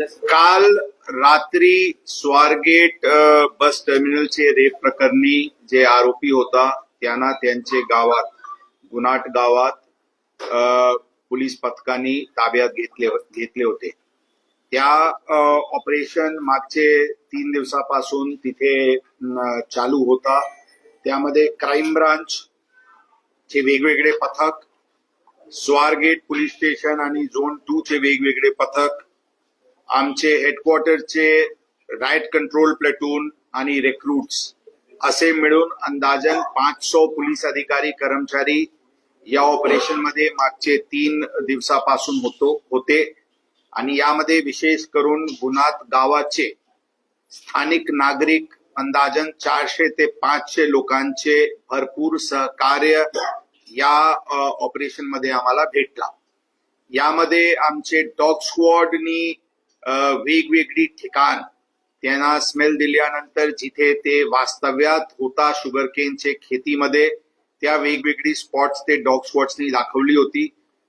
काल रात्री स्वारगेट बस टर्मिनलचे रेप प्रकरणी जे आरोपी होता त्यांना त्यांचे गावात गुनाट गावात अ, पोलीस पथकाने ताब्यात घेतले हो-, घेतले होते. त्या ऑपरेशन मागचे तीन दिवसापासून तिथे चालू होता. त्यामध्ये क्राईम ब्रांच चे वेगवेगळे पथक स्वारगेट पोलीस स्टेशन आणि झोन टू चे वेगवेगळे पथक आमचे हेडक्वार्टरचे राईट कंट्रोल प्लेटून आणि रेक्रुट्स असे मिळून अंदाजन पाचशे पोलीस अधिकारी कर्मचारी या ऑपरेशनमध्ये मागचे तीन दिवसापासून होतो होते. आणि यामध्ये विशेष करून गुन्हात गावाचे स्थानिक नागरिक अंदाजन चारशे ते पाचशे लोकांचे भरपूर सहकार्य या ऑपरेशनमध्ये आम्हाला भेटला. यामध्ये आमचे डॉग स्क्वॉडनी वेगवेगळी ठिकाण. त्यांना स्मेल दिल्यानंतर जिथे ते वास्तव्यात होता शुगरकेनचे खेतीमध्ये त्या वेगवेगळी स्पॉट्स ते डॉग स्पॉट्सनी दाखवली होती.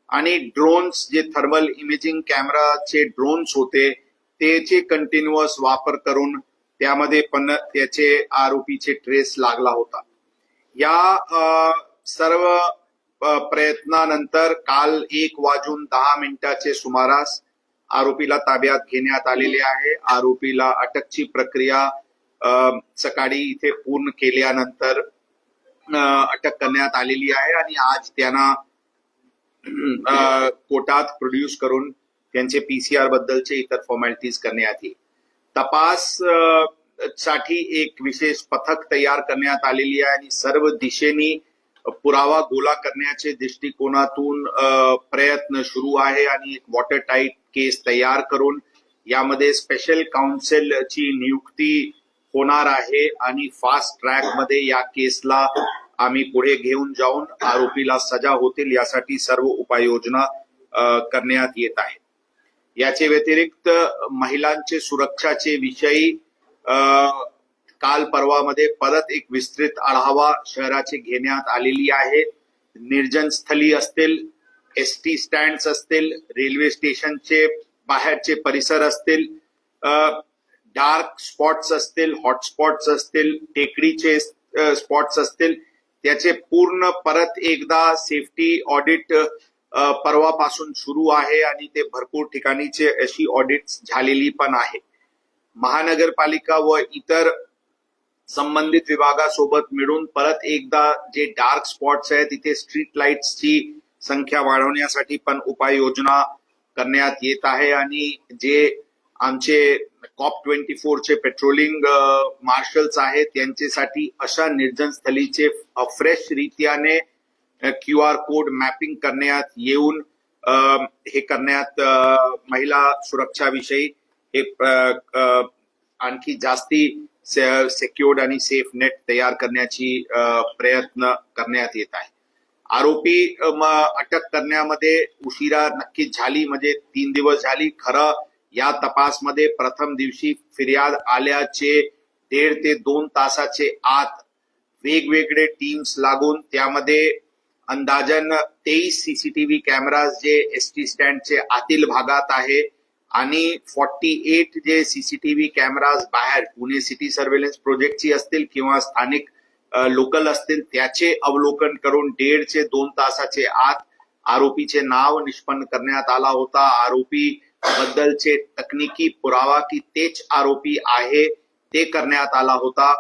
आणि ड्रोन्स जे थर्मल इमेजिंग कॅमेराचे ड्रोन्स होते त्याचे कंटिन्युअस वापर करून त्यामध्ये पण त्याचे आरोपीचे ट्रेस लागला होता. या सर्व प्रयत्नानंतर काल एक वाजून दहा मिनिटाचे सुमारास आरोपीला ताब्यात घेण्यात आलेले आहे. आरोपीला अटकची प्रक्रिया अ, सकाळी इथे पूर्ण केल्यानंतर अटक करण्यात आलेली आहे आणि आज त्यांना कोर्टात प्रोड्यूस करून त्यांचे पीसीआर बद्दलचे इतर फॉर्मॅलिटीज करण्यात येईल. तपाससाठी एक विशेष पथक तयार करण्यात आलेली आहे आणि सर्व दिशेनी पुरावा गोळा करण्याचे दृष्टिकोनातून प्रयत्न सुरू आहे आणि एक वॉटर टाईट केस तयार करून यामध्ये स्पेशल काउन्सिलची नियुक्ती होणार आहे आणि फास्ट ट्रॅकमध्ये या केसला आम्ही पुढे घेऊन जाऊन आरोपीला सजा होतील यासाठी सर्व उपाययोजना करण्यात येत आहे. याचे व्यतिरिक्त महिलांचे सुरक्षाचे विषयी काल परवामध्ये परत एक विस्तृत आढावा शहराचे घेण्यात आलेली आहे. निर्जन स्थली असतील एस टी स्टँड असतील रेल्वे स्टेशनचे बाहेरचे परिसर असतील डार्क स्पॉट्स असतील हॉटस्पॉट्स असतील टेकडीचे स्पॉट्स असतील त्याचे पूर्ण परत एकदा सेफ्टी ऑडिट परवापासून सुरू आहे आणि ते भरपूर ठिकाणीचे अशी ऑडिट झालेली पण आहे. महानगरपालिका व इतर संबंधित विभागासोबत मिळून परत एकदा जे डार्क स्पॉट्स आहेत तिथे स्ट्रीट लाईट्सची संख्या वाढवण्यासाठी पण उपाययोजना करण्यात येत आहे आणि जे आमचे कॉप ट्वेंटी फोरचे पेट्रोलिंग मार्शल्स आहेत त्यांच्यासाठी अशा निर्जन स्थलीचे फ्रेश रित्याने क्यू आर कोड मॅपिंग करण्यात येऊन हे करण्यात महिला सुरक्षाविषयी हे आणखी जास्ती सेक्युर्ड आणि सेफ नेट तयार करण्याची प्रयत्न करण्यात येत आहे. आरोपी अटक करण्यामध्ये उशिरा नक्कीच झाली म्हणजे तीन दिवस झाली. खरं या तपासमध्ये प्रथम दिवशी फिर्याद आल्याचे दीड ते दोन तासाचे आत वेगवेगळे टीम्स लागून त्यामध्ये अंदाजन तेवीस सीसीटीव्ही कॅमेराज जे एस टी स्टँडचे आतील भागात आहे आणि फॉर्टी एट जे सीसीटीव्ही कॅमेराज बाहेर पुणे सिटी सर्व्हेलन्स प्रोजेक्टची असतील किंवा स्थानिक लोकल असतील त्याचे अवलोकन करून दीडचे दोन तासाचे आत आरोपीचे नाव निष्पन्न करण्यात आला होता. आरोपी बद्दलचे तकनिकी पुरावा की तेच आरोपी आहे ते करण्यात आला होता.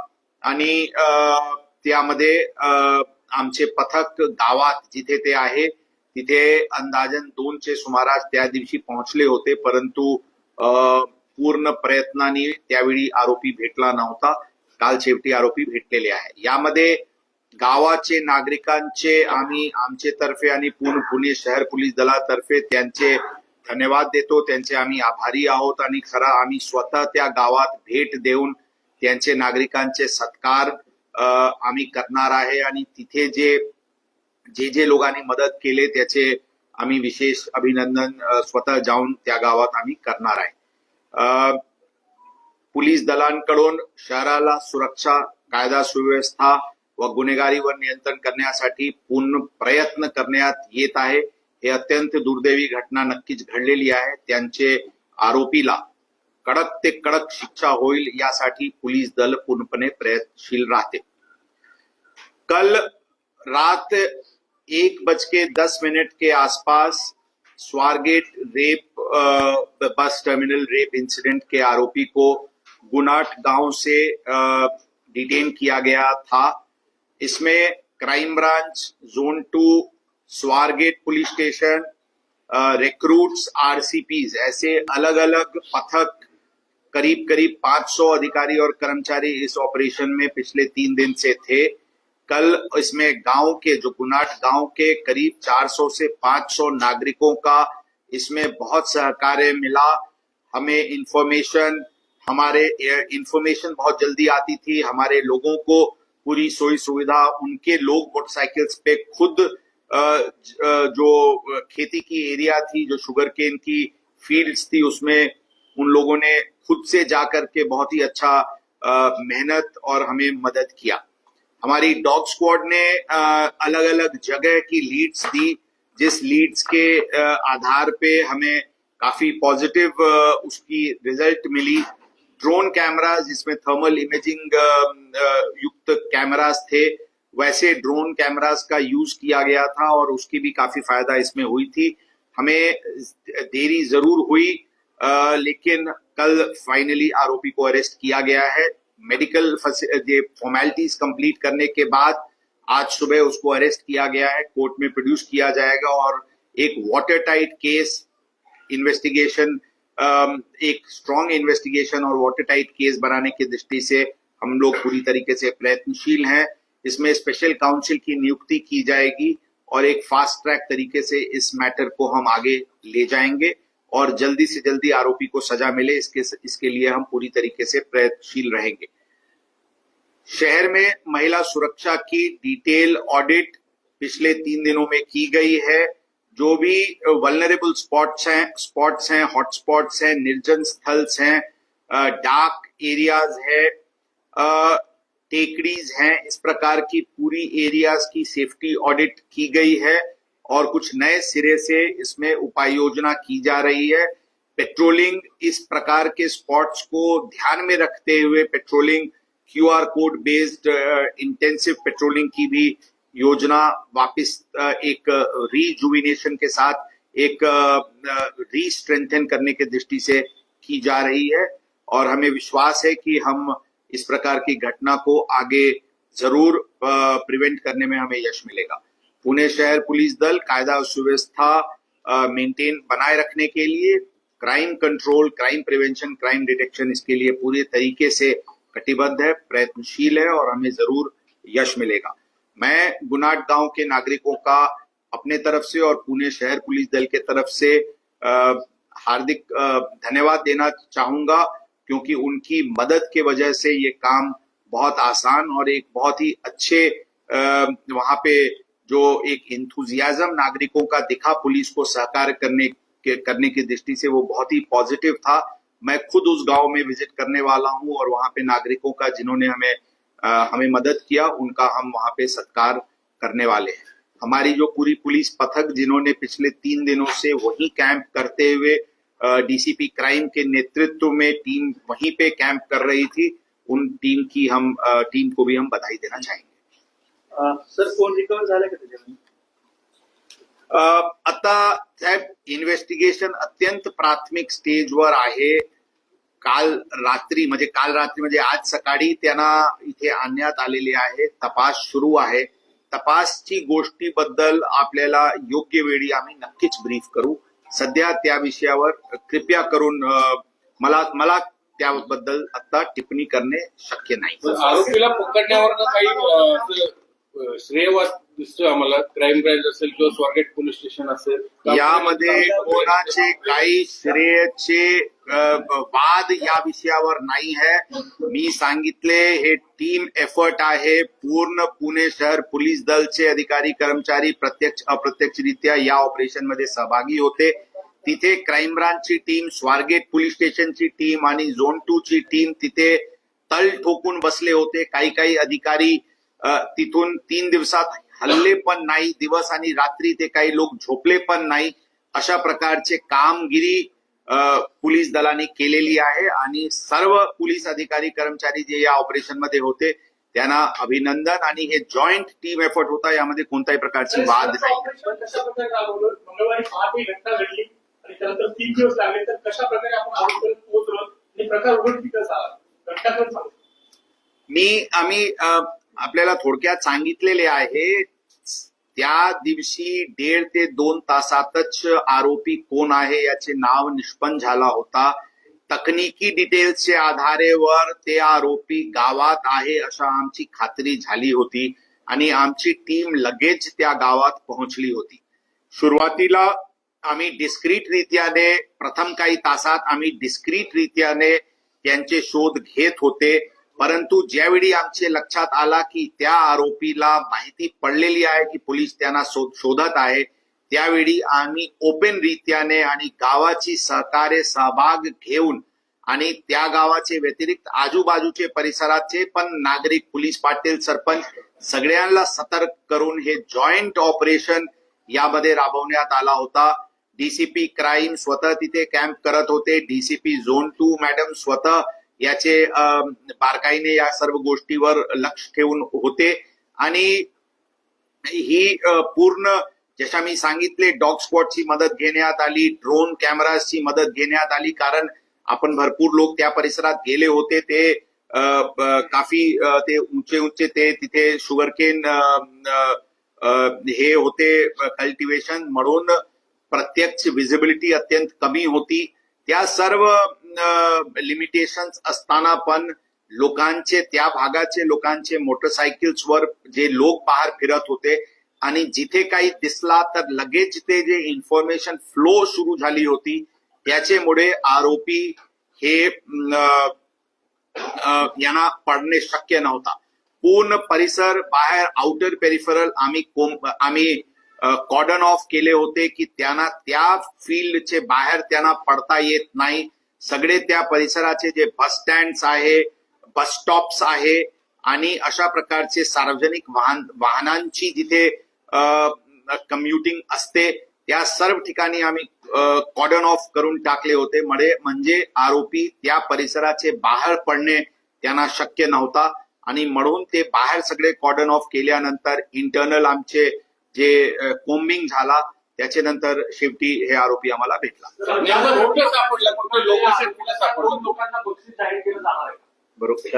आणि त्यामध्ये आमचे पथक गावात जिथे ते आहे तिथे अंदाजन दोनचे सुमारास त्या दिवशी पोहोचले होते. परंतु पूर्ण प्रयत्नाने त्यावेळी आरोपी भेटला नव्हता. काल शेवटी आरोपी भेटलेले आहे. यामध्ये गावाचे नागरिकांचे आम्ही आमचे तर्फे आणि पूर्ण पुणे शहर पोलीस दलातर्फे त्यांचे धन्यवाद देतो. त्यांचे आम्ही आभारी आहोत आणि खरा आम्ही स्वतः त्या गावात भेट देऊन त्यांचे नागरिकांचे सत्कार आम्ही करणार आहे आणि तिथे जे जे जे लोकांनी मदत केले त्याचे आम्ही विशेष अभिनंदन स्वतः जाऊन त्या गावात आम्ही करणार आहे. पोलीस दलांकडून शहराला सुरक्षा कायदा सुव्यवस्था व गुन्हेगारीवर नियंत्रण करण्यासाठी पूर्ण प्रयत्न करण्यात येत आहे. हे अत्यंत दुर्दैवी घटना नक्कीच घडलेली आहे. त्यांचे आरोपीला कडक ते कडक शिक्षा होईल यासाठी पोलीस दल पूर्णपणे प्रयत्नशील राहते. कल रात एक बज के दस मिनट के आसपास Swargate rape bus terminal rape incident के आरोपी को गुनाट गाँव से डिटेन किया गया था। इसमें crime branch zone two Swargate police station recruits RCPs ऐसे अलग अलग पथक करीब करीब 500 अधिकारी और कर्मचारी इस ऑपरेशन में पिछले तीन दिन से थे। कल इसमें गाँव के, जो गुनाट गाँव के करीब 400 से 500 नागरिकों का इसमें बहुत सहकार्य मिला। हमें इंफॉर्मेशन हमारे इंफॉर्मेशन बहुत जल्दी आती थी, हमारे लोगों को पूरी सोई सुविधा, उनके लोग मोटरसाइकिल्स पे खुद ज- जो खेती की एरिया थी, जो शुगर केन की फील्ड्स थी, उसमें उन लोगों ने खुद से जाकर के बहुत ही अच्छा मेहनत और हमें मदद किया। हमारी डॉग स्क्वाड ने अलग अलग जगह की लीड्स दी, जिस लीड्स के आधार पे हमें काफ़ी पॉजिटिव उसकी रिज़ल्ट मिली। ड्रोन कैमराज जिसमें थर्मल इमेजिंग युक्त कैमरास थे, वैसे ड्रोन कैमरास का यूज़ किया गया था और उसकी भी काफ़ी फ़ायदा इसमें हुई थी। हमें देरी ज़रूर हुई लेकिन कल फाइनली आरोपी को अरेस्ट किया गया है। मेडिकल फॉर्मेलिटीज कंप्लीट करने के बाद आज सुबह उसको अरेस्ट किया गया है, कोर्ट में प्रोड्यूस किया जाएगा और एक वाटर टाइट केस इन्वेस्टिगेशन एक स्ट्रॉन्ग इन्वेस्टिगेशन और वाटर टाइट केस बनाने की दृष्टि से हम लोग पूरी तरीके से प्रयत्नशील हैं। इसमें स्पेशल काउंसिल की नियुक्ति की जाएगी और एक फास्ट ट्रैक तरीके से इस मैटर को हम आगे ले जाएँगे और जल्दी से जल्दी आरोपी को सजा मिले। इसके इसके लिए हम पूरी तरीके से प्रयत्नशील रहेंगे। शहर में महिला सुरक्षा की डिटेल ऑडिट पिछले तीन दिनों में की गई है। जो भी वल्नरेबल स्पॉट्स हैं स्पॉट्स हैं हॉटस्पॉट्स हैं, निर्जन स्थल्स हैं डार्क एरियाज़ है टेकड़ीज हैं, इस प्रकार की पूरी एरियाज़ की सेफ्टी ऑडिट की गई है और कुछ नए सिरे से इसमें उपाय योजना की जा रही है। पेट्रोलिंग इस प्रकार के स्पॉट्स को ध्यान में रखते हुए patrolling QR code based intensive patrolling की भी योजना वापस एक रीजुविनेशन के साथ एक री स्ट्रेंथन करने के दृष्टि से की जा रही है। और हमें विश्वास है कि हम इस प्रकार की घटना को आगे ज़रूर प्रिवेंट करने में हमें यश मिलेगा। पुणे शहर पुलिस दल कायदा सुव्यवस्था मेंटेन बनाए रखने के लिए crime control crime prevention crime detection इसके लिए पूरे तरीके से कटिबद्ध है, प्रयत्नशील है और हमें ज़रूर यश मिलेगा। मैं गुनाट गाँव के नागरिकों का अपने तरफ़ से और पुणे शहर पुलिस दल के तरफ़ से हार्दिक धन्यवाद देना चाहूँगा, क्योंकि उनकी मदद के वजह से ये काम बहुत आसान और एक बहुत ही अच्छे वहाँ पे जो एक इंथुजियाजम नागरिकों का दिखा पुलिस को सहकार करने के, करने की दृष्टि से वो बहुत ही पॉजिटिव था। मैं खुद उस गाँव में विज़िट करने वाला हूँ और वहाँ पे नागरिकों का जिन्होंने हमें हमें मदद किया उनका हम वहाँ पे सत्कार करने वाले हैं। हमारी जो पूरी पुलिस पथक जिन्होंने पिछले तीन दिनों से वही कैंप करते हुए डीसीपी क्राइम के नेतृत्व में टीम वहीं पे कैंप कर रही थी उन टीम की हम टीम को भी हम बधाई देना चाहेंगे। अं, सर कोण रिकवर झालं अ, आता साहेब इन्व्हेस्टिगेशन अत्यंत प्राथमिक स्टेज स्टेजवर आहे। काल रात्री म्हणजे काल रात्री म्हणजे आज सकाळी त्यांना इथे आणण्यात आलेले आहे. तपास सुरू आहे. तपासची गोष्टीबद्दल आपल्याला योग्य वेळी आम्ही नक्कीच ब्रीफ करू. सध्या त्या विषयावर कृपया करून मला मला त्याबद्दल आता टिप्पणी करणे शक्य नाही. आरोपीला पकडण्यावर काही श्रेयवाद दिसतोय आम्हाला. क्राईम ब्रांच असेल किंवा स्वारगेट पोलीस स्टेशन असेल यामध्ये कोणाचे काही श्रेयचे वाद या विषयावर नाही आहे. मी सांगितले हे टीम एफर्ट आहे. पूर्ण पुणे शहर पोलीस दलचे अधिकारी कर्मचारी प्रत्यक्ष अप्रत्यक्षरित्या या ऑपरेशनमध्ये सहभागी होते. तिथे क्राईम ब्रांचची टीम स्वारगेट पोलीस स्टेशनची टीम आणि झोन टू ची टीम तिथे तळ ठोकून बसले होते. काही काही अधिकारी तिथून तीन दिवसात हल्ले पण नाही दिवस आणि रात्री ते काही लोक झोपले पण नाही. अशा प्रकारचे कामगिरी पोलीस दलाने केलेली आहे आणि सर्व पोलीस अधिकारी कर्मचारी जे या ऑपरेशनमध्ये होते त्यांना अभिनंदन आणि हे जॉईंट टीम एफर्ट होता यामध्ये कोणत्याही प्रकारची वाद नाही. मी आम्ही आपल्याला थोडक्यात सांगितलेले आहे त्या दिवशी दीड ते दोन तासातच आरोपी कोण आहे याचे नाव निष्पन्न झाला होता. तकनिकी डिटेल्सच्या आधारेवर ते आरोपी गावात आहे अशा आमची खात्री झाली होती आणि आमची टीम लगेच त्या गावात पोहोचली होती. सुरुवातीला आम्ही डिस्क्रीट रीत्याने प्रथम काही तासात आम्ही डिस्क्रीट रीत्याने त्यांचे शोध घेत होते. परंतु ज्यावेळी आमचे लक्षात आला की त्या आरोपीला माहिती पडलेली आहे की पोलीस त्यांना शोधत आहे त्यावेळी आम्ही ओपन रीत्याने आणि गावाची सहकार्य सहभाग घेऊन आणि त्या गावाचे व्यतिरिक्त आजूबाजूचे परिसराचे पण नागरिक पोलीस पाटील सरपंच सगळ्यांना सतर्क करून हे जॉईंट ऑपरेशन यामध्ये राबवण्यात आला होता. डीसीपी क्राईम स्वतः तिथे कॅम्प करत होते. डीसीपी झोन टू मॅडम स्वतः याचे बारकाईने या सर्व गोष्टीवर लक्ष ठेवून होते. आणि ही पूर्ण जशा मी सांगितले डॉग स्पॉटची मदत घेण्यात आली ड्रोन कॅमेराची मदत घेण्यात आली कारण आपण भरपूर लोक त्या परिसरात गेले होते. ते अं, काफी ते उंचे उंचे ते तिथे शुगरकेन हे होते कल्टिवेशन म्हणून प्रत्यक्ष विजिबिलिटी अत्यंत कमी होती. त्या सर्व लिमिटेशन्स असताना पण लोकांचे त्या भागाचे लोकांचे मोटरसायकल्सवर जे लोक बाहेर फिरत होते आणि जिथे काही दिसला तर लगेच ते जे इन्फॉर्मेशन फ्लो सुरू झाली होती त्याच्यामुळे आरोपी हे यांना पडणे शक्य नव्हता. पूर्ण परिसर बाहेर आउटर पेरिफरल आम्ही कोम- आम्ही कॉर्डन ऑफ केले होते की त्यांना त्या फील्डचे बाहेर त्यांना पडता येत नाही. सगळे त्या परिसराचे जे बस स्टँड आहे बस स्टॉप्स आहे आणि अशा प्रकारचे सार्वजनिक वाहन वाहनांची जिथे कम्युटिंग असते त्या सर्व ठिकाणी आम्ही कॉर्डन ऑफ करून टाकले होते. म्हणजे म्हणजे आरोपी त्या परिसराचे बाहेर पडणे त्यांना शक्य नव्हता. आणि म्हणून ते बाहेर सगळे कॉर्डन ऑफ केल्यानंतर इंटरनल आमचे जे कोम्बिंग झाला त्याच्यानंतर शेवटी हे आरोपी आम्हाला भेटला. बरोबर.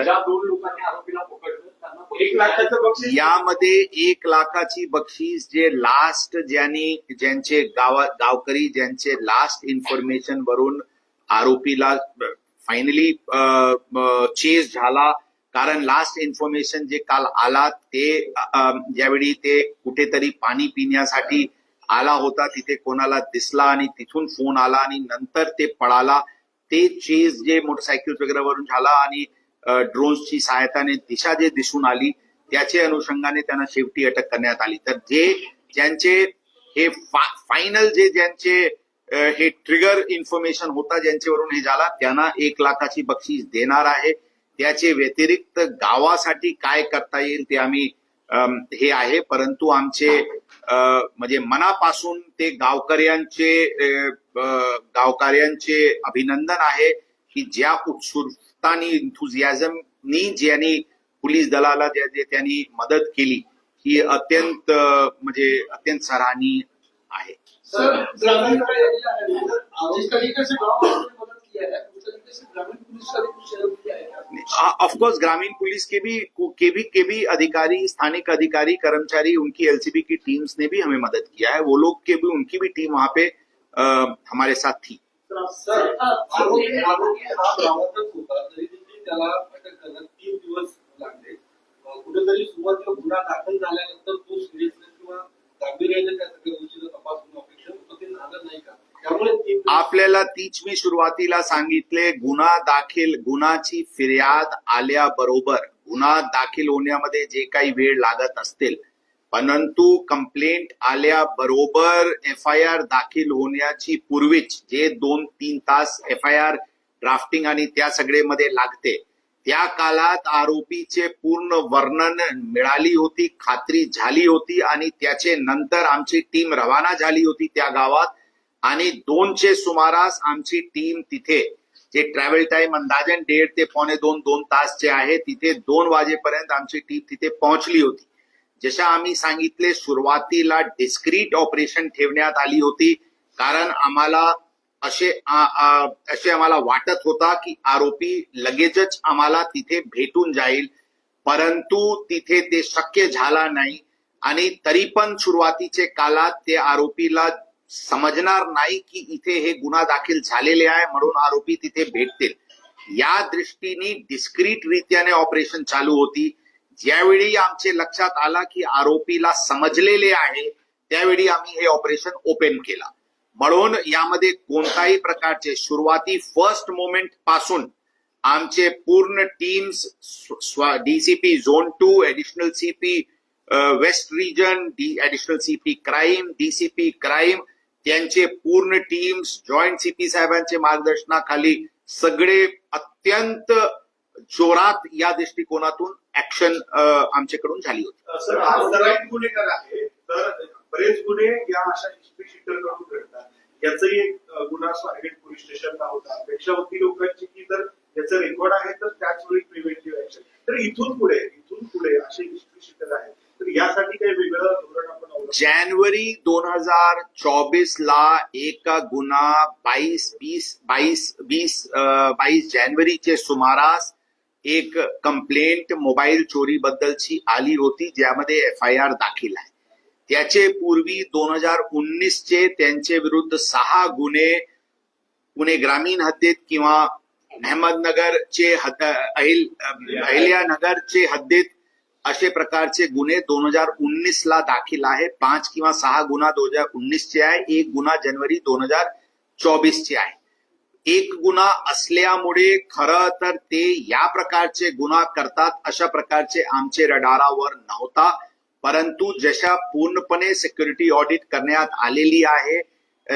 यामध्ये एक लाखाची बक्षीस जे लास्ट ज्यांनी ज्यांचे गावा गावकरी ज्यांचे लास्ट इन्फॉर्मेशन वरून आरोपीला फायनली चेस झाला. कारण लास्ट इन्फॉर्मेशन जे काल आला ते ज्यावेळी ते कुठेतरी पाणी पिण्यासाठी आला होता तिथे कोणाला दिसला आणि तिथून फोन आला आणि नंतर ते पळाला. ते चेस जे मोटरसायकल वगैरे वरून झाला आणि ड्रोन्सची सहायताने दिशा जे दिसून आली त्याचे अनुषंगाने त्यांना शेवटी अटक करण्यात आली. तर जे ज्यांचे हे फायनल जे ज्यांचे हे ट्रिगर इन्फॉर्मेशन होता ज्यांच्यावरून हे झाला त्यांना एक लाखाची बक्षीस देणार आहे. त्याचे व्यतिरिक्त गावासाठी काय करता येईल ते आम्ही हे आहे परंतु आमचे म्हणजे मनापासून ते गावकऱ्यांचे गावकऱ्यांचे अभिनंदन आहे की ज्या उत्सुकतानी इन्थुझियाझमनी ज्यांनी पोलीस दलाला जे जे त्यांनी मदत केली ही अत्यंत म्हणजे अत्यंत सराहनीय आहे? सर ग्रामीण जिस तरीके से गांव वालों ने मदद किया है उस तरीके से ग्रामीण पुलिस का भी कुछ सहयोग किया है ऑफकोर्स ग्रामीण पुलिस के भी के भी के भी अधिकारी स्थानिक अधिकारी कर्मचारी उनकी एलसीबी की टीम्स ने भी हमें मदद किया है वो लोग के भी उनकी भी टीम वहाँ पे अ, हमारे साथ थी सर आरोपी आरोपी हा गावातच होता तरी देखील त्याला अटक करण्यात तीन दिवस लागले अं, कुठेतरी सुरुवातीला गुन्हा दाखल झाल्यानंतर तो सिरियसनेस किंवा गांभीर्याने त्या सगळ्या गोष्टीचा तपास होणं अपेक्षित होतं ते झालं नाही का त्यामुळे तीन दिवस- आपल्याला तीच मी सुरुवातीला सांगितले गुन्हा दाखल गुन्हाची फिर्याद आल्याबरोबर गुन्हा दाखल होण्यामध्ये जे काही वेळ लागत असतील. परंतु कंप्लेंट आल्याबरोबर एफ आय आर दाखल होण्याची पूर्वीच जे दोन तीन तास एफ आय आर ड्राफ्टिंग आणि त्या सगळेमध्ये लागते त्या काळात आरोपीचे पूर्ण वर्णन मिळाली होती खात्री झाली होती आणि त्याचे नंतर आमची टीम रवाना झाली होती त्या गावात. आणि दोनचे सुमारास आमची टीम तिथे जे ट्रॅव्हल टाइम अंदाजे दीड ते पावणे दोन दोन तासचे आहे तिथे दोन वाजेपर्यंत आमची टीम तिथे पोहोचली होती. जशा आम्ही सांगितले सुरुवातीला डिस्क्रीट ऑपरेशन ठेवण्यात आली होती कारण आम्हाला असे असे आम्हाला वाटत होता की आरोपी लगेचच आम्हाला तिथे भेटून जाईल परंतु तिथे ते शक्य झाला नाही. आणि तरी पण सुरुवातीचे काळात ते आरोपीला समजणार नाही की इथे हे गुन्हा दाखल झालेले आहे म्हणून आरोपी तिथे भेटतील. या दृष्टीने डिस्क्रीट रीत्याने ऑपरेशन चालू होती. ज्यावेळी आमचे लक्षात आला की आरोपीला समजलेले आहे त्यावेळी आम्ही हे ऑपरेशन ओपन केला. म्हणून यामध्ये कोणताही प्रकारचे सुरुवाती फर्स्ट मोमेंटपासून आमचे पूर्ण teams DCP zone two additional CP west region D additional CP crime DCP crime त्यांचे पूर्ण टीम्स जॉईंट सीपी साहेबांचे मार्गदर्शनाखाली सगळे अत्यंत जोरात या दृष्टिकोनातून ऍक्शन आमच्याकडून झाली होती. सर गुन्हेगार आहे? तर बरेच गुन्हे या अशा हिस्ट्री घडतात. याचाही एक गुन्हा स्वारगेट पोलीस स्टेशनला होता. अपेक्षा होती लोकांची की जर याचं रेकॉर्ड आहे तर त्याच वेळी प्रिव्हेंटिव्ह ऍक्शन तर इथून पुढे इथून पुढे असे हिस्ट्री शीटर आहेत तर यासाठी काही वेगळं धोरण आपण अवलंबलं जानेवारी दोन हजार चौबीस ला एक गुन्हा बाईस बीस बाईस वीस बाईस जानेवारीचे सुमारास एक कंप्लेंट मोबाईल चोरी बद्दलची आली होती ज्यामध्ये एफ आय आर दाखल आहे. त्याचे पूर्वी दोन हजार उन्नीस चे त्यांचे विरुद्ध सहा गुन्हे पुणे ग्रामीण हद्दीत किंवा अहमदनगरचे अहिल्यानगरचे हद्दीत असे प्रकारचे गुन्हे दोन हजार उन्नीस ला दाखल आहे. पाच किंवा सहा गुन्हा दोन हजार उन्नीस चे आहे. एक गुन्हा जनवरी दोन हजार चोवीस चे आहे. एक गुन्हा असल्यामुळे खरं तर ते या प्रकारचे गुन्हा करतात. अशा प्रकारचे आमचे रडारावर नव्हता. परंतु जशा पूर्णपणे सिक्युरिटी ऑडिट करण्यात आलेली आहे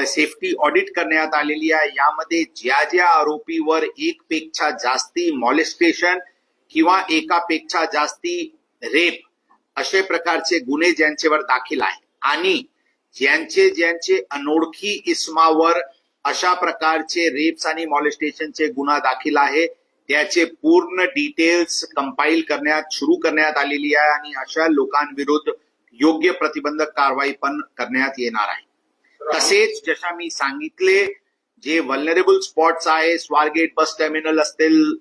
सेफ्टी ऑडिट करण्यात आलेली आहे यामध्ये ज्या ज्या आरोपीवर एक पेक्षा जास्ती मॉलेस्टेशन किंवा एकापेक्षा जास्ती रेप असे प्रकारचे गुन्हे ज्यांच्यावर दाखल आहे. आणि ज्यांचे ज्यांचे अनोळखी इस्मावर अशा प्रकारचे रेप्स आणि मॉलेस्टेशनचे गुन्हा दाखल आहे त्याचे पूर्ण डिटेल्स कंपाईल करण्यात सुरू करण्यात आलेली आहे आणि अशा लोकांविरुद्ध योग्य प्रतिबंधक कारवाई पण करण्यात येणार आहे. तसेच जशा मी सांगितले जे वल्नरेबल स्पॉट्स आहे स्वारगेट बस टर्मिनल असतील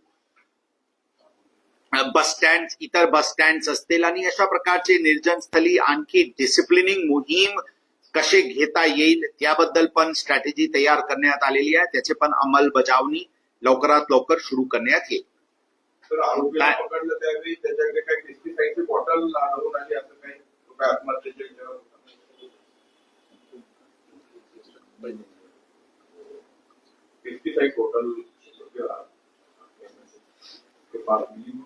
बस स्टँड इतर बस स्टँड असतील आणि अशा प्रकारचे निर्जन स्थली आणखी डिसिप्लिनिंग मोहीम कसे घेता येईल त्याबद्दल पण स्ट्रॅटेजी तयार करण्यात आलेली आहे. त्याचे पण अंमलबजावणी लवकरात लवकर सुरू करण्यात येईल. तर काय? काही बॉटल आढळून आली असं काही रुपये आत्महत्येच्या याच्यावर पेस्टिसाईड बॉटल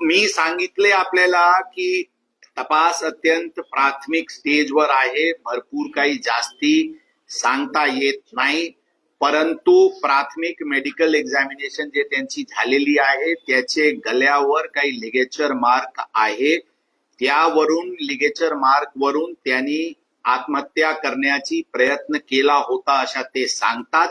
मी सांगितले आपल्याला की तपास अत्यंत प्राथमिक स्टेजवर आहे. भरपूर काही जास्ती सांगता येत नाही. परंतु प्राथमिक मेडिकल एक्झामिनेशन जे त्यांची झालेली आहे त्याचे गल्यावर काही लिगेचर मार्क आहे. त्यावरून लिगेचर मार्क वरून त्यांनी आत्महत्या करण्याची प्रयत्न केला होता अशा ते सांगतात.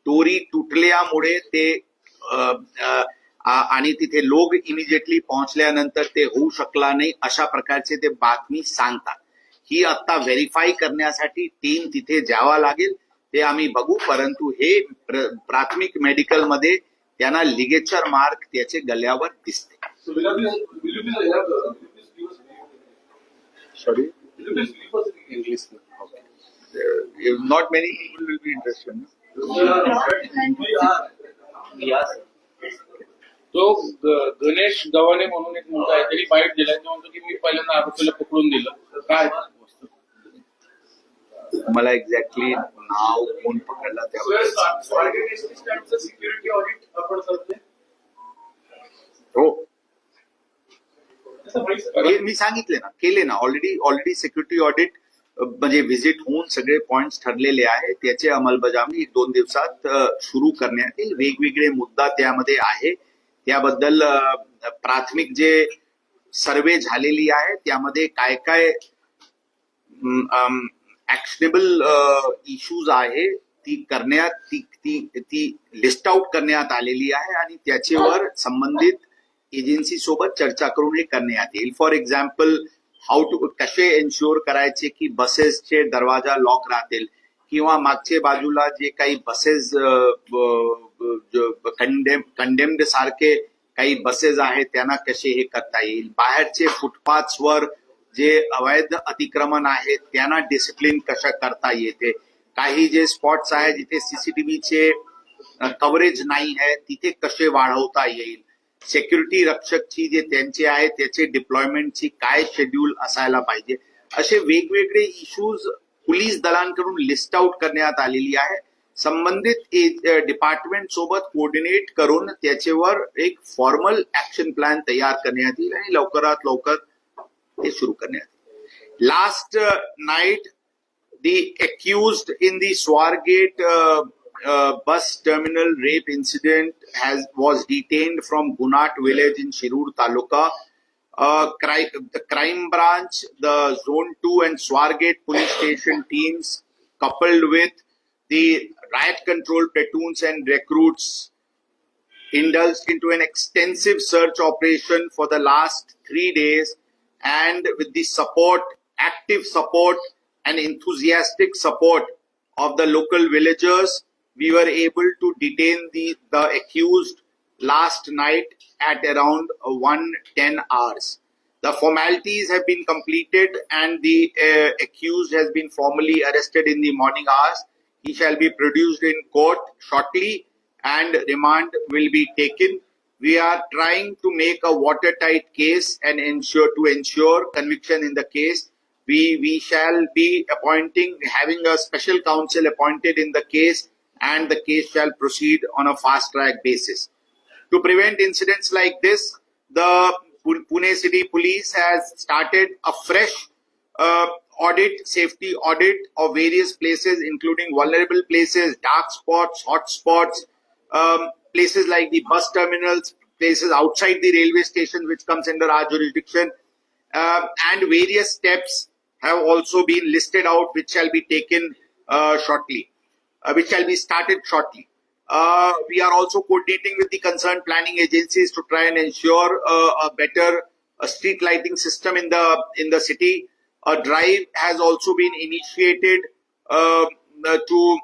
दोरी तुटल्यामुळे ते आ, आ- आणि तिथे लोक इमिजिएटली पोहोचल्यानंतर ते होऊ शकला नाही अशा प्रकारचे ते बातमी सांगतात. ही आता व्हेरीफाय करण्यासाठी टीम तिथे जावा लागेल ते आम्ही बघू. परंतु हे प्र- प्राथमिक मेडिकलमध्ये त्यांना लिगेचर मार्क त्याचे गल्यावर दिसते. Sorry English not many people will be interested तो गणेश गव्हाणे म्हणून एक मुलगा आहे त्यांनी बाईट दिलाय तो म्हणतो की मी पहिल्यांदा आरोपीला पकडून दिलं. काय? मला एक्झॅक्टली नाव कोण पकडला त्यावर स्वारगेट एसटी स्टँडचं सिक्युरिटी ऑडिट आपण करतोय. हो. हे मी सांगितले ना केले ना. ऑलरेडी ऑलरेडी सिक्युरिटी ऑडिट म्हणजे व्हिजिट होऊन सगळे पॉइंट्स ठरलेले आहे त्याची अंमलबजावणी दोन दिवसात सुरू करण्यात येईल. वेगवेगळे मुद्दा त्यामध्ये आहे. त्याबद्दल प्राथमिक जे सर्वे झालेली आहे त्यामध्ये काय काय ऍक्शनेबल इश्यूज आहे ती करण्यात ती ती ती लिस्ट आउट करण्यात आलेली आहे आणि त्याच्यावर संबंधित एजन्सी सोबत चर्चा करून हे करण्यात येईल. फॉर एक्झाम्पल हाऊ टू कसे एन्श्युअर करायचे की बसेसचे दरवाजा लॉक राहतील किंवा मागच्या बाजूला जे काही बसेस कंडेम कंडेम्ड सारखे काही बसेस आहेत त्यांना कसे हे करता येईल? बाहेरचे फुटपाथवर जे अवैध अतिक्रमण आहेत त्यांना डिसिप्लिन कशा करता येते? काही जे स्पॉट्स आहेत जिथे सीसीटीव्हीचे कव्हरेज नाही आहे तिथे कसे वाढवता येईल? सेक्युरिटी रक्षकची जे त्यांचे आहे त्याचे डिप्लॉयमेंटची काय शेड्यूल असायला पाहिजे? असे वेगवेगळे इश्यूज पोलीस दलांकडून लिस्ट आउट करण्यात आलेली आहे. संबंधित डिपार्टमेंट सोबत कोऑर्डिनेट करून त्याच्यावर एक फॉर्मल ऍक्शन प्लॅन तयार करण्यात येईल आणि लवकरात लवकर ते सुरू करण्यात येईल last night the accused in the Swargate bus terminal rape incident has was detained from Gunat village in Shirur taluka crime branch the zone two and Swargate 2 station Swargate police with the riot control platoons and recruits, indulged into an extensive search operation for the last three days and with the support, active support and enthusiastic support of the local villagers, we were able to detain the, the accused last night at around uh, 110 hours. The formalities have been completed and the uh, accused has been formally arrested in the morning hours. He shall be produced in court shortly and remand will be taken. We are trying to make a watertight case and ensure to ensure conviction in the case. We we shall be appointing having a special counsel appointed in the case and the case shall proceed on a fast track basis. To prevent incidents like this, the Pu- Pune City Police has started a fresh uh, audit, safety audit of various places, including vulnerable places, dark spots, hot spots, um, places like the bus terminals, places outside the railway station, which comes under our jurisdiction, uh, and various steps have also been listed out, which shall be taken uh, shortly, uh, which shall be started shortly. Uh, we are also coordinating with the concerned planning agencies to try and ensure uh, a better street lighting system in the in the city. A drive has also been initiated uh, uh, to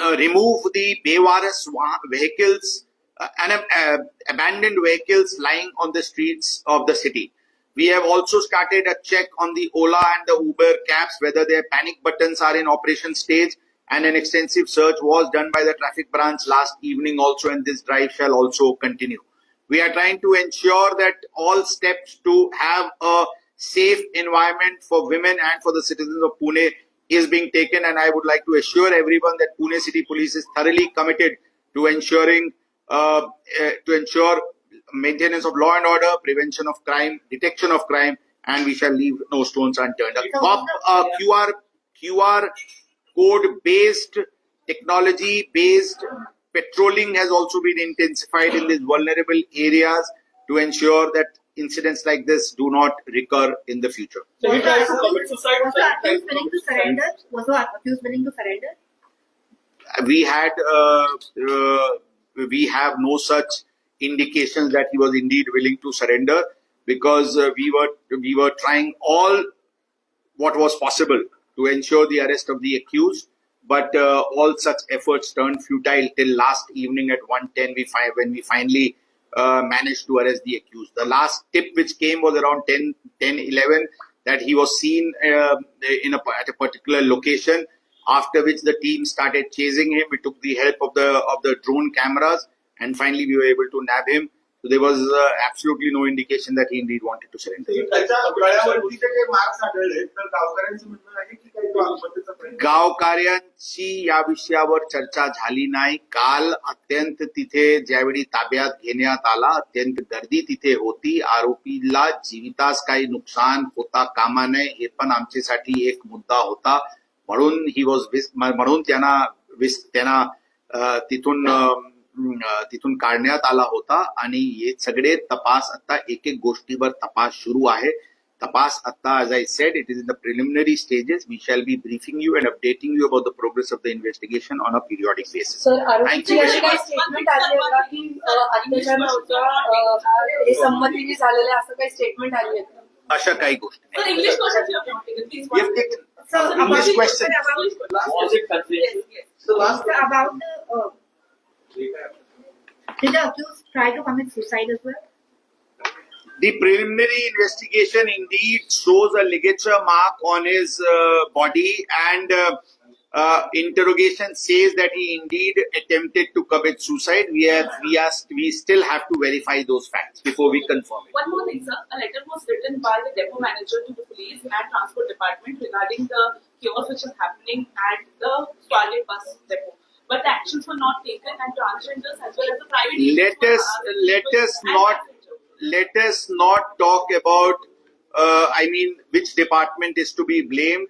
uh, remove the Bewaras vehicles uh, and uh, abandoned vehicles lying on the streets of the city. We have also started a check on the Ola and the Uber cabs, whether their panic buttons are in operation stage, and an extensive search was done by the traffic branch last evening also, and this drive shall also continue. We are trying to ensure that all steps to have a safe environment for women and for the citizens of Pune is being taken, and I would like to assure everyone that Pune City Police is thoroughly committed to ensuring uh, uh, to ensure maintenance of law and order, prevention of crime, detection of crime, and we shall leave no stones unturned. A cop, uh, QR QR code based technology based patrolling has also been intensified in these vulnerable areas to ensure that incidents like this do not recur in the future. So he tried to commit suicide. Was the accused willing to surrender? Was the accused willing to surrender? we had uh, uh, we have no such indications that he was indeed willing to surrender because uh, we were we were trying all what was possible to ensure the arrest of the accused but uh, all such efforts turned futile till last evening at 110 we fi- when we finally uh, managed to arrest the accused. The last tip which came was around 10 10 11 that he was seen uh, in a, at a particular location after which the team started chasing him. We took the help of the of the drone cameras and finally we were able to nab him so there was uh, absolutely no indication that he indeed wanted to surrender. गावकऱ्यांचं या विषयावर चर्चा झाली नाही. काल अत्यंत तिथे ज्यावेळी ताब्यात घेण्यात आला अत्यंत गर्दी तिथे होती. आरोपीला जीवितास काही नुकसान होता कामा नये हे पण आमच्यासाठी एक मुद्दा होता. म्हणून ही वॉज म्हणून त्यांना विस त्यांना तिथून तिथून काढण्यात आला होता आणि हे सगळे तपास आता एक एक गोष्टीवर तपास सुरू आहे. तपास आता as I said it is in the preliminary stages we shall be briefing you and updating you about the progress of the investigation on a periodic basis अशा काही गोष्टी did the accused try to commit suicide as well? The preliminary investigation indeed shows a ligature mark on his uh, body, and uh, uh, interrogation says that he indeed attempted to commit suicide. We are, we are, we still have to verify those facts before we confirm it. One more thing, sir. A letter was written by the depot manager to the police and transport department regarding the chaos which is happening at the Swargate bus depot. But the actions were not taken and transgenders as well as the private. Let us let us not let us not talk about. Uh, I mean, which department is to be blamed.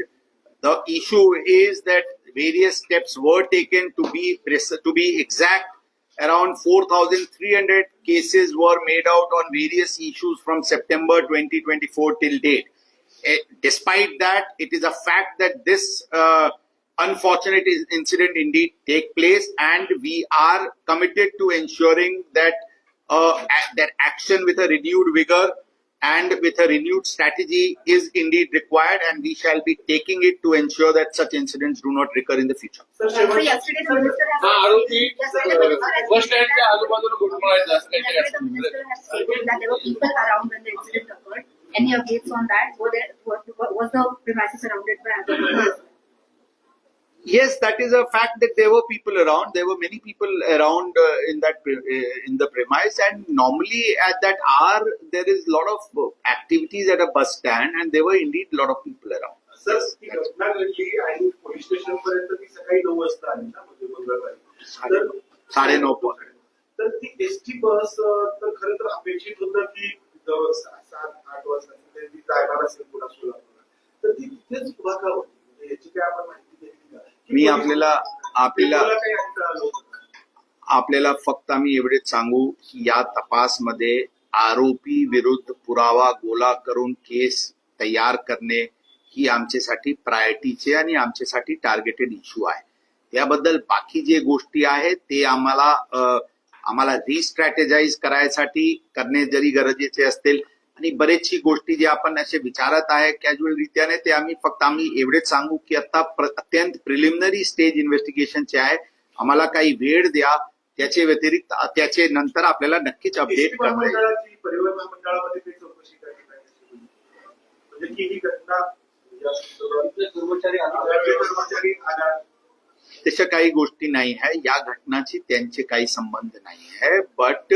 The issue is that various steps were taken to be to be exact. Around 4,300 cases were made out on various issues from September 2024 till date. Eh, Despite that, it is a fact that this uh, unfortunate incident indeed take place and we are committed to ensuring that uh, that action with a renewed vigor and with a renewed strategy is indeed required and we shall be taking it to ensure that such incidents do not recur in the future. Sir, yesterday the minister first time the people around when the incident occurred. Any updates on that? Were there, was the premises surrounded by Yes, that is a fact that there were people around. There were many people around uh, in that pre- uh, in the premise, and normally at that hour there is a lot of uh, activities at a bus stand, and there were indeed a lot of people around. Sir ती घटना घडली आणि police station पर्यंत ती सकाळी नऊ वाजता आली ना म्हणजे मंगळवारी तर साडेनऊ पर्यंत. तर ती एस टी बस अं, तर खरं तर अपेक्षित होतं की जवळ सा- सात आठ वाजता तिथे ती जाणार असेल पुन्हा सोलापूरला तर ती तिथेच उभा का होती म्हणजे याची काय आपण माहिती घेतली का की मी आपल्याला आपल्याला आपल्याला फक्त आम्ही एवढेच सांगू की या तपासमध्ये आरोपी विरुद्ध पुरावा गोळा करून केस तयार करणे ही आमच्यासाठी प्रायोरिटीचे आणि आमच्यासाठी टार्गेटेड इश्यू आहे. त्याबद्दल बाकी जे गोष्टी आहेत ते आम्हाला आम्हाला रिस्ट्रॅटेजाईज करायसाठी करणे जरी गरजेचे असतील आणि बरेचशी गोष्टी जे आपण असे विचारत आहे कॅज्युअल रित्याने ते आम्ही फक्त आम्ही एवढेच सांगू की आता अत्यंत प्रिलिमिनरी स्टेज इन्व्हेस्टिगेशनचे आहे. आम्हाला काही वेळ द्या. त्याचे व्यतिरिक्त त्याचे नंतर आपल्याला नक्कीच अपडेट करता म्हणजे ही तशा काही गोष्टी नाही आहे. या घटनाची त्यांचे काही संबंध नाही आहे. बट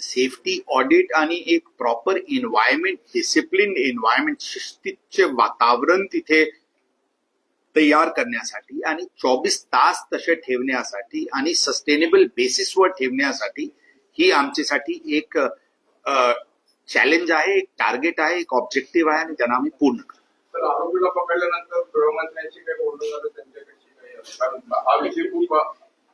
सेफ्टी ऑडिट आणि एक प्रॉपर एन्व्हायरमेंट डिसिप्लिन एन्व्हायरमेंट शिस्तीचे वातावरण तिथे तयार करण्यासाठी आणि चोवीस तास तसे ठेवण्यासाठी आणि सस्टेनेबल बेसिसवर ठेवण्यासाठी ही आमच्यासाठी एक चॅलेंज आहे एक टार्गेट आहे एक ऑब्जेक्टिव्ह आहे आणि त्यांना आम्ही पूर्ण करतो. आरोपीला पकडल्यानंतर गृहमंत्र्यांची काही बोलणं झालं त्यांच्याकडची काही हा विषय खूप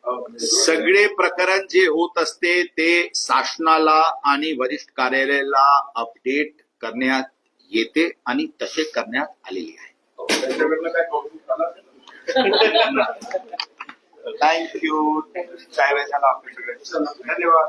सगळे प्रकरण जे होत असते ते शासनाला आणि वरिष्ठ कार्यालयाला अपडेट करण्यात येते आणि तसे करण्यात आलेले आहे. थँक्यू काय धन्यवाद